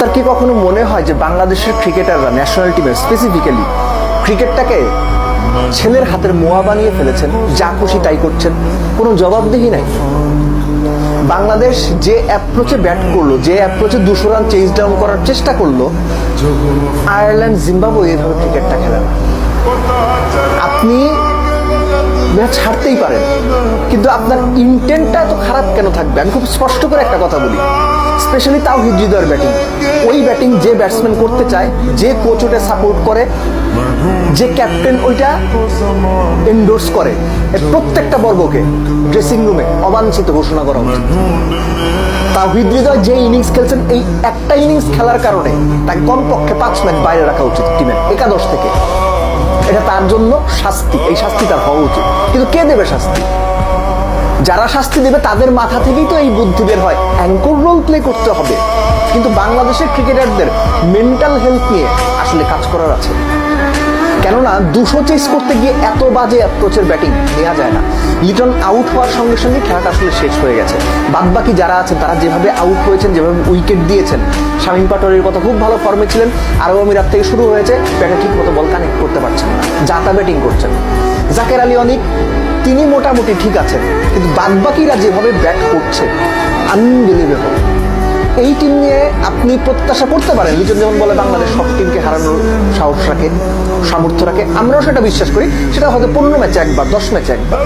তার কি কখনো মনে হয় যে বাংলাদেশের ক্রিকেটাররা ন্যাশনাল টিমের স্পেসিফিক্যালি ক্রিকেটটাকে ছেলের হাতের মোয়া বানিয়ে ফেলেছেন, যা খুশি তাই করছেন? কোনো জবাবদিহি নাই। বাংলাদেশ যে অ্যাপ্রোচে ব্যাট করল, যে অ্যাপ্রোচে দুশো রান চেঞ্জ ডাউন করার চেষ্টা করল, আয়ারল্যান্ড জিম্বাবু এইভাবে ক্রিকেটটা খেলে আপনি ম্যাচ হারতেই পারেন। কিন্তু আপনার ইন্টেন্টটা এত খারাপ কেন থাকবে? আমি খুব স্পষ্ট করে একটা কথা বলি। স্পেশালি তাও হৃদয়ের ব্যাটিং ওই ব্যাটিং যে ব্যাটসম্যান করতে চায়, যে কোচ ওটা সাপোর্ট করে, যে ক্যাপ্টেন ওইটা এন্ডোর্স করে প্রত্যেকটা বর্গকে ড্রেসিং রুমে অবাঞ্ছিত ঘোষণা করা উচিত। তাওহিদ হৃদয় যে ইনিংস খেলছেন, এই একটা ইনিংস খেলার কারণে তাকে কমপক্ষে পাঁচ ম্যাচ বাইরে রাখা উচিত টিমের একাদশ থেকে। এটা তার জন্য শাস্তি, এই শাস্তি তার হওয়া উচিত। কিন্তু কে দেবে শাস্তি? যারা শাস্তি দেবে, তাদের মাথা থেকেই তো এই বুদ্ধি বের হয়। অ্যাঙ্কর রোল প্লে করতে হবে। কিন্তু বাংলাদেশের ক্রিকেটারদের মেন্টাল হেলথ নিয়ে আসলে কাজ করার আছে। কেননা, দুশো চেস করতে গিয়ে এত বাজে অ্যাপ্রোচের ব্যাটিং নেওয়া যায় না। লিটন আউট হওয়ার সঙ্গে সঙ্গে খেলাটা আসলে শেষ হয়ে গেছে। বাদ বাকি যারা আছেন, তারা যেভাবে আউট হয়েছেন, যেভাবে উইকেট দিয়েছেন, শামীম পাটোয়ারির কথা খুব ভালো ফর্মে ছিলেন। আরব আমিরাত থেকে শুরু হয়েছে, ব্যাটে ঠিক মতো বল কানেক্ট করতে পারছেন জাতা ব্যাটিং করছেন। জাকের আলী অনিক, তিনি মোটামুটি ঠিক আছেন, কিন্তু বাদবাকিরা যেভাবে ব্যাট করছে আনবিলিভেবল এই টিম নিয়ে আপনি প্রত্যাশা করতে পারেন, লিটন যেমন বলে বাংলাদেশ সব টিমকে হারানোর সাহস রাখে, সামর্থ্য রাখে, আমরাও সেটা বিশ্বাস করি, সেটা হয়তো পনেরো ম্যাচে একবার, দশ ম্যাচে একবার।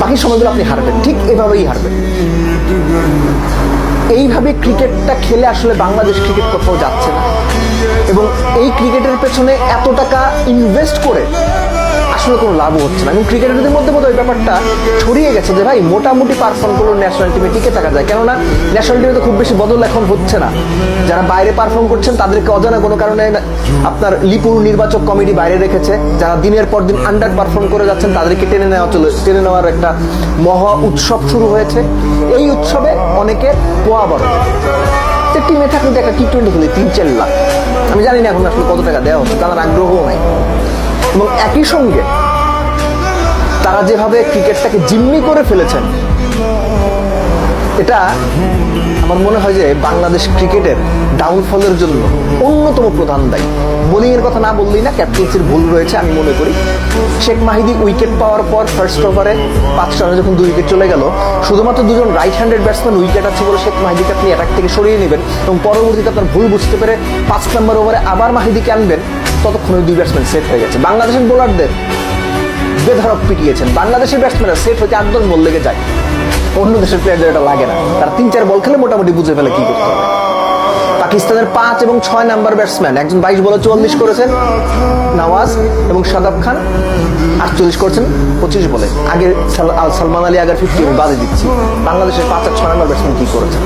বাকি সময়গুলো আপনি হারবেন, ঠিক এভাবেই হারবেন। এইভাবে ক্রিকেটটা খেলে আসলে বাংলাদেশ ক্রিকেট কোথাও যাচ্ছে না। এবং এই ক্রিকেটের পেছনে এত টাকা ইনভেস্ট করে আসলে কোনো লাভ হচ্ছে না। এবং ক্রিকেটারদের মধ্যে ওই ব্যাপারটা ছড়িয়ে গেছে যে, ভাই, মোটামুটি পারফর্ম করল ন্যাশনাল টিমে টিকে থাকা যায়। কেননা ন্যাশনাল টিমে তো খুব বেশি বদল এখন হচ্ছে না। যারা বাইরে পারফর্ম করছেন, তাদেরকে অজানা কোনো কারণে আপনার লিপুর নির্বাচক কমিটি বাইরে রেখেছে। যারা দিনের পর দিন আন্ডার পারফর্ম করে যাচ্ছেন, তাদেরকে টেনে নেওয়া চলে, টেনে নেওয়ার একটা মহা উৎসব শুরু হয়েছে। এই উৎসবে অনেকে পোয়া বড়। টিমে থাকলে দেখা টি টোয়েন্টি খেলে, তিন চার লাখ। আমি জানি না এখন আসলে কত টাকা দেওয়া হচ্ছে তাদের আগ্রহও নাই। এবং একই সঙ্গে তারা যেভাবে ক্রিকেটটাকে জিম্মি করে ফেলেছেন এটা আমার মনে হয় যে বাংলাদেশ ক্রিকেটের ডাউনফলের জন্য অন্যতম প্রধান দায়ী। বোলিং এর কথা না বললেই না ক্যাপ্টেন্সির ভুল রয়েছে আমি মনে করি। শেখ মাহিদি উইকেট পাওয়ার পর ফার্স্ট ওভারে পাঁচ রানে যখন দুই উইকেট চলে গেল, শুধুমাত্র দুজন রাইট হ্যান্ডেড ব্যাটসম্যান উইকেট আছে বলে শেখ মাহিদিকে আপনি অ্যাটাক থেকে সরিয়ে নেবেন এবং পরবর্তীতে আপনার ভুল বুঝতে পেরে পাঁচ নম্বর ওভারে আবার মাহিদিকে আনবেন, ততক্ষণে দুই ব্যাটসম্যান সেট হয়ে গেছে। বাংলাদেশের বোলারদের বেধরক পিটিয়েছেন। বাংলাদেশের ব্যাটসম্যানরা সেট হতে আট দশ লেগে যায়। অন্য দেশের প্লেয়ারদের এটা লাগে না। তার তিন, চার বল খেলে মোটামুটি বুঝে ফেলে কি করতে হবে। পাকিস্তানের পাঁচ এবং ছয় নাম্বার ব্যাটসম্যান একজন বাইশ বলে চুয়াল্লিশ করেছেন নওয়াজ এবং সাদাব খান, আটচল্লিশ করেছেন পঁচিশ বলে। আগে আল সালমান আলী আগের ফিফটি আমি বাদে দিচ্ছি। বাংলাদেশের পাঁচ আর ছয় নাম্বার ব্যাটসম্যান কি করেছেন?